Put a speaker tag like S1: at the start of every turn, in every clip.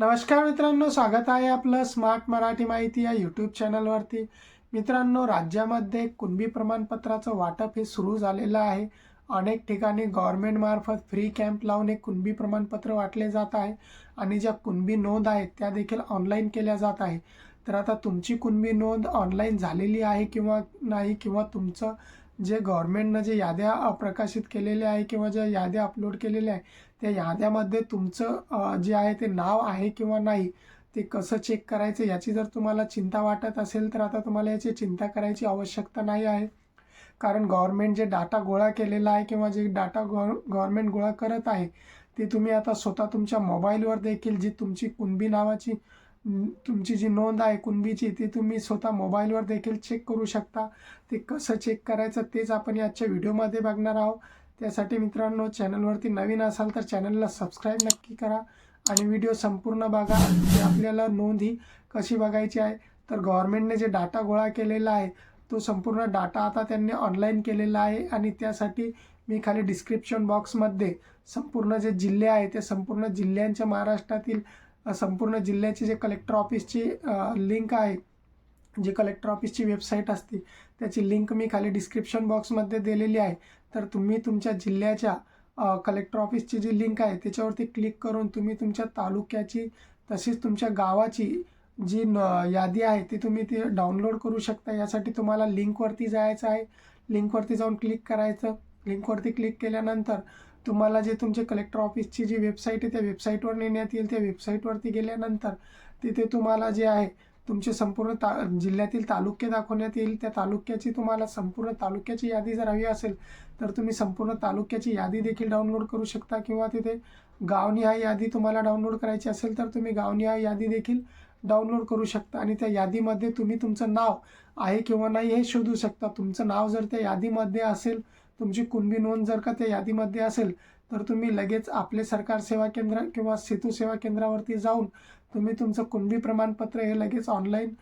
S1: नमस्कार मित्रांनो स्वागत आहे आपलं स्मार्ट मराठी माहिती या यूट्यूब चॅनलवरती मित्रांनो राज्यामध्ये कुणबी प्रमाणपत्राचं वाटप हे सुरू झालेलं आहे. अनेक ठिकाणी गव्हर्नमेंटमार्फत फ्री कॅम्प लावून हे कुणबी प्रमाणपत्र वाटले जात आहे आणि ज्या कुणबी नोंद आहेत त्या देखील ऑनलाईन केल्या जात आहे. तर आता तुमची कुणबी नोंद ऑनलाईन झालेली आहे किंवा नाही किंवा तुमचं जे गव्हर्नमेंटनं जे याद्या प्रकाशित केलेल्या आहे किंवा ज्या याद्या अपलोड केलेल्या आहे त्या याद्यामध्ये तुमचं जे आहे ते नाव आहे किंवा नाही ते कसं चेक करायचं याची जर तुम्हाला चिंता वाटत असेल तर आता तुम्हाला याची चिंता करायची आवश्यकता नाही आहे. कारण गव्हर्नमेंट जे डाटा गोळा केलेला आहे किंवा जे डाटा गव्हर गव्हर्नमेंट गोळा करत आहे ते तुम्ही आता स्वतः तुमच्या मोबाईलवर देखील जी तुमची कुणबी नावाची तुमची जी नोंद आहे कुणबीची ती तुम्ही स्वतः मोबाईलवर देखील चेक करू शकता. ते कसं चेक करायचं तेच आपण याच्या व्हिडिओमध्ये बघणार आहोत. त्यासाठी मित्रांनो चॅनलवरती नवीन असाल तर चॅनलला सबस्क्राईब नक्की करा आणि व्हिडिओ संपूर्ण बघा. आपल्याला नोंद ही कशी बघायची आहे तर गव्हर्नमेंटने जे डाटा गोळा केलेला आहे तो संपूर्ण डाटा आता त्यांनी ऑनलाईन केलेला आहे आणि त्यासाठी मी खाली डिस्क्रिप्शन बॉक्समध्ये संपूर्ण जे जिल्हे आहे ते संपूर्ण जिल्ह्यांच्या महाराष्ट्रातील संपूर्ण जिल्ह्याची जे कलेक्टर ऑफिसची लिंक आहे जी कलेक्टर ऑफिसची वेबसाईट असते त्याची लिंक मी खाली डिस्क्रिप्शन बॉक्समध्ये दिलेली आहे. तर तुम्ही तुमच्या जिल्ह्याच्या कलेक्टर ऑफिसची जी लिंक आहे त्याच्यावरती क्लिक करून तुम्ही तुमच्या तालुक्याची तसेच तुमच्या गावाची जी न यादी आहे ती तुम्ही ती डाउनलोड करू शकता. यासाठी तुम्हाला लिंकवरती जायचं आहे. लिंकवरती जाऊन क्लिक करायचं. लिंकवरती क्लिक केल्यानंतर तुम्हाला जे तुमचे कलेक्टर ऑफिसची जी वेबसाईट आहे त्या वेबसाईटवर नेण्यात येईल. त्या वेबसाईटवरती गेल्यानंतर तिथे तुम्हाला जे आहे तुमचे संपूर्ण ता जिल्ह्यातील तालुके दाखवण्यात येईल. त्या तालुक्याची तुम्हाला संपूर्ण तालुक्याची यादी जर हवी असेल तर तुम्ही संपूर्ण तालुक्याची यादी देखील डाउनलोड करू शकता किंवा तिथे गावनिहाय यादी तुम्हाला डाउनलोड करायची असेल तर तुम्ही गावनिहाय यादी देखील डाउनलोड करू शकता. आणि त्या यादीमध्ये तुम्ही तुमचं नाव आहे किंवा नाही हे शोधू शकता. तुमचं नाव जर त्या यादीमध्ये असेल तुमची कुणबी नोंद जर का त्या यादीमध्ये असेल तर तुम्ही लगेच आपले सरकार सेवा केंद्र किंवा सेतू सेवा केंद्रावरती जाऊन तुम्ही तुमचं कुणबी प्रमाणपत्र हे लगेच ऑनलाईन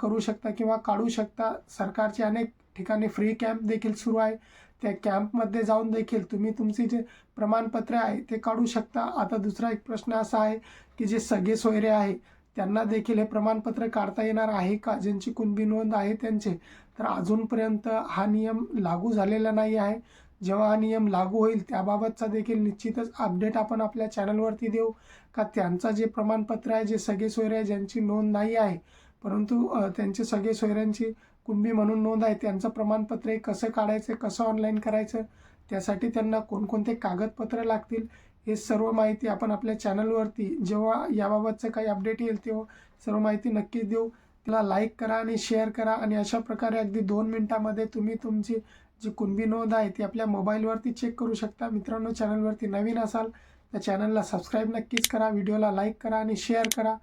S1: करू शकता किंवा काढू शकता. सरकारचे अनेक ठिकाणी फ्री कॅम्प देखील सुरू आहे. त्या कॅम्पमध्ये जाऊन देखील तुम्ही तुमचे जे प्रमाणपत्र आहे ते काढू शकता. आता दुसरा एक प्रश्न असा आहे की जे सगळे सोयरे आहे त्यांना देखील हे प्रमाणपत्र काढता येणार आहे का? ज्यांची कुणबी नोंद आहे त्यांचे. तर अजूनपर्यंत हा नियम लागू झालेला नाही आहे. जेव्हा हा नियम लागू होईल त्याबाबतचा देखील निश्चितच अपडेट आपण आपल्या चॅनलवरती देऊ. का त्यांचा जे प्रमाणपत्र आहे जे सगळे सोयरे आहे ज्यांची नोंद नाही आहे परंतु त्यांचे सगळे सोयऱ्यांची कुणबी म्हणून नोंद आहे त्यांचं प्रमाणपत्र हे कसं काढायचं कसं ऑनलाईन करायचं त्यासाठी त्यांना कोणकोणते कागदपत्र लागतील हे सर्व माहिती आपण आपल्या चॅनलवरती जेव्हा याबाबतचं काही अपडेट येईल तेव्हा सर्व माहिती नक्कीच देऊ. त्याला लाईक करा आणि शेअर करा आणि अशा प्रकारे अगदी दोन मिनटामध्ये तुम्ही तुमची जी कुणबी नोंद आहे ती आपल्या मोबाईलवरती चेक करू शकता. मित्रांनो चॅनलवरती नवीन असाल तर चॅनलला सबस्क्राईब नक्कीच करा व्हिडिओला लाईक करा आणि शेअर करा.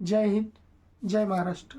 S1: जय हिंद जय महाराष्ट्र.